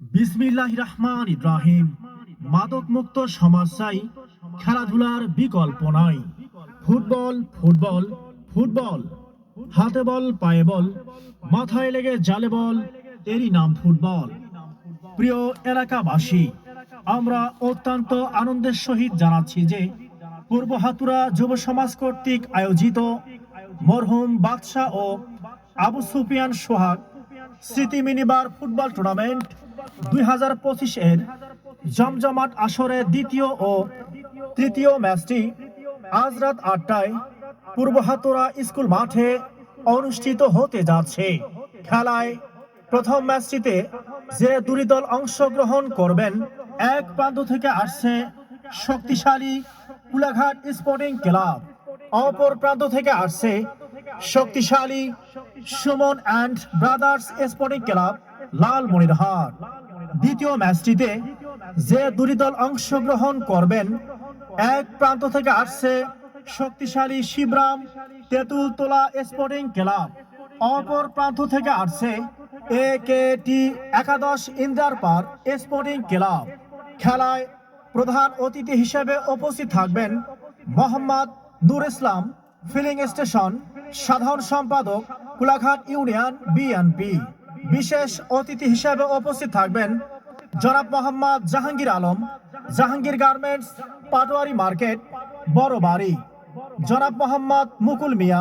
বিসমিল্লাহ রহমান ইব্রাহিম মাদক মুক্ত সমাজ চাই খেলাধুলার বিকল্প নাই। Football football football. হাতে বল পায়ে বল মাথায় লেগে জালে বল এরই নাম ফুটবল। প্রিয় এলাকাবাসী আমরা অত্যন্ত আনন্দের সহিত জানাচ্ছি যে পূর্ব হাতুরা যুব সমাজ কর্তৃক আয়োজিত মরহুম বাদশাহ ও আবু সুফিয়ান সোহাগ স্মৃতি মিনিবার ফুটবল টুর্নামেন্ট দুই হাজার পঁচিশের জমজমাট আসরের দ্বিতীয় ও তৃতীয় ম্যাচটি আজ রাত আটটায় পূর্ব হাতুরা স্কুল মাঠে অনুষ্ঠিত হতে যাচ্ছে। খেলায় প্রথম ম্যাচটিতে যে দুই দল অংশগ্রহণ করবেন, এক প্রান্ত থেকে আসছে শক্তিশালী কুলাঘাট স্পোর্টিং ক্লাব। অপর প্রান্ত থেকে আসছে শক্তিশালী Suman and brothers sporting club Lalmonirhat. দ্বিতীয় ম্যাচটিতে যে দুই দল অংশগ্রহণ করবেন, এক প্রান্ত থেকে আসছে শক্তিশালী শিবরাম তেঁতুলতলা স্পোর্টিং ক্লাব। অপর প্রান্ত থেকে আসছে এ কে টি একাদশ ইন্দার পার্ক স্পোর্টিং ক্লাব। খেলায় প্রধান অতিথি হিসেবে উপস্থিত থাকবেন মোহাম্মদ নূর ইসলাম, ফিলিং স্টেশন সাধারণ সম্পাদক, কুলাঘাট ইউনিয়ন বিএনপি বিশেষ অতিথি হিসেবে উপস্থিত থাকবেন জনাব মোহাম্মদ জাহাঙ্গীর আলম, জাহাঙ্গীর গার্মেন্টস, পাটোয়ারি মার্কেট বড় বাড়ি জনাব মোহাম্মদ মুকুল মিয়া,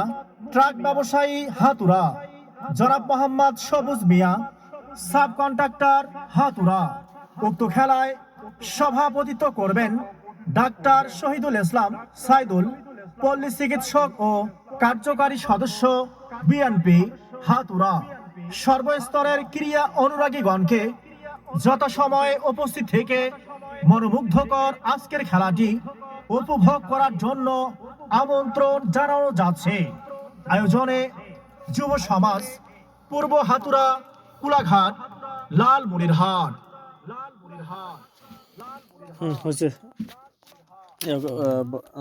ট্রাক ব্যবসায়ী হাতুরা। জনাব মোহাম্মদ সবুজ মিয়া সাব কন্ট্রাক্টর হাতুরা। উক্ত খেলায় সভাপতিত্ব করবেন ডাক্তার শহীদুল ইসলাম, সাইদুল, পল্লী চিকিৎসক ও কার্যকারী সদস্য বিএনপি হাতুরা। সর্বস্তরের ক্রিয়া অনুরাগীগণকে যথাসময়ে উপস্থিত থেকে মনোমুগ্ধকর আজকের খেলাটি উপভোগ করার জন্য আমন্ত্রণ জানানো যাচ্ছে। আয়োজনে যুব সমাজ পূর্ব হাতুরা কুলাঘাট এ, আহ, ব-